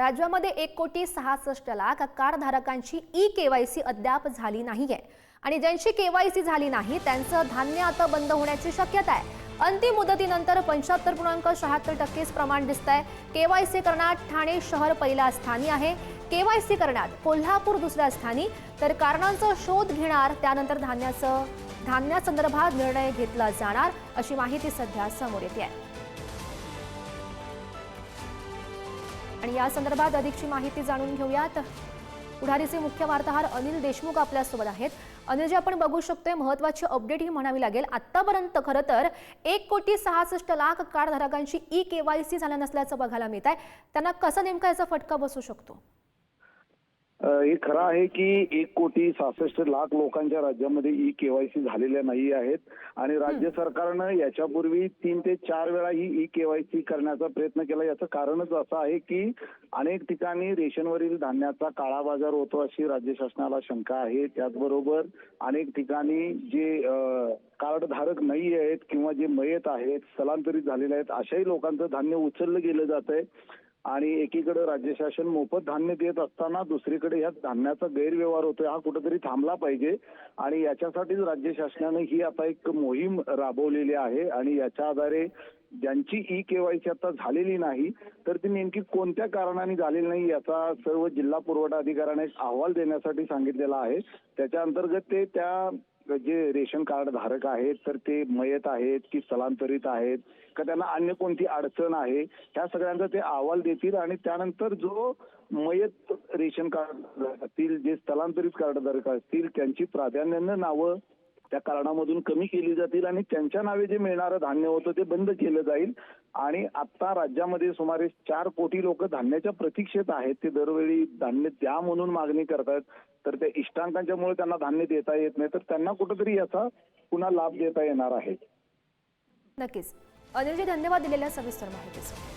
राज्यामध्ये एक कोटी सहासष्ट लाख कारधारकांची ई केवायसी अद्याप झाली नाहीये. आणि ज्यांची केवायसी झाली नाही त्यांचं धान्य आता बंद होण्याची शक्यता आहे. अंतिम मुदतीनंतर पंच्याहत्तर पूर्णांक शहात्तर टक्केच प्रमाण दिसत आहे केवायसी करण्यात ठाणे शहर पहिल्या स्थानी आहे. केवायसी करण्यात कोल्हापूर दुसऱ्या स्थानी. तर कारणांचा शोध घेणार त्यानंतर धान्याचं धान्यासंदर्भात निर्णय घेतला जाणार अशी माहिती सध्या समोर येते आहे. आणि या संदर्भात अधिकची माहिती जाणून घेऊयात. पुढारीचे मुख्य वार्ताहर अनिल देशमुख आपल्यासोबत आहेत. अनिलजी आपण बघू शकतोय महत्वाची अपडेट ही म्हणावी लागेल. आतापर्यंत खरं तर एक कोटी सहासष्ट लाख कार्डधारकांची ई केवायसी झाल्या नसल्याचं बघायला मिळत आहे त्यांना कसा नेमका याचा फटका बसू शकतो? हे खरं आहे की एक कोटी सहासष्ट लाख लोकांच्या राज्यामध्ये ई केवायसी झालेल्या नाही आहेत आणि राज्य सरकारनं याच्यापूर्वी तीन ते चार वेळा ही ई केवायसी करण्याचा प्रयत्न केला. याचं कारणच असं आहे की अनेक ठिकाणी रेशनवरील धान्याचा काळा बाजार होतो अशी राज्य शासनाला शंका आहे. त्याचबरोबर अनेक ठिकाणी जे कार्डधारक नाही आहेत किंवा जे मयत आहेत स्थलांतरित झालेले आहेत अशाही लोकांचं धान्य उचललं गेलं जात आहे आणि एकीकडे राज्य शासन मोफत धान्य देत असताना दुसरीकडे ह्या धान्याचा गैरव्यवहार होतोय हा कुठेतरी थांबला पाहिजे. आणि याच्यासाठीच राज्य शासनाने ही आता एक मोहीम राबवलेली आहे आणि याच्या आधारे ज्यांची ई केवायसी आता झालेली नाही तर ती नेमकी कोणत्या कारणाने झालेली नाही याचा सर्व जिल्हा पुरवठा अधिकाऱ्यांना एक अहवाल देण्यासाठी सांगितलेला आहे. त्याच्या अंतर्गत ते त्या जे रेशन कार्ड धारक आहेत तर ते मयत आहेत की स्थलांतरित आहेत का त्यांना अन्य कोणती अडचण आहे ह्या सगळ्यांचा ते अहवाल देतील आणि त्यानंतर जो मयत रेशन कार्ड असतील जे स्थलांतरित कार्डधारक असतील त्यांची प्राधान्यानं नावं त्या कारणामधून कमी केली जातील आणि त्यांच्या नावे जे मिळणारं धान्य होतं ते बंद केलं जाईल. आणि आता राज्यामध्ये सुमारे चार कोटी लोक धान्याच्या प्रतीक्षेत आहेत. ते दरवेळी धान्य द्या म्हणून मागणी करतात. तर त्या इष्टांकांच्यामुळे त्यांना धान्य देता येत नाही. तर त्यांना कुठेतरी याचा पुन्हा लाभ देता येणार आहे. नक्कीच. अनिलजी धन्यवाद दिलेल्या सविस्तर माहितीसाठी.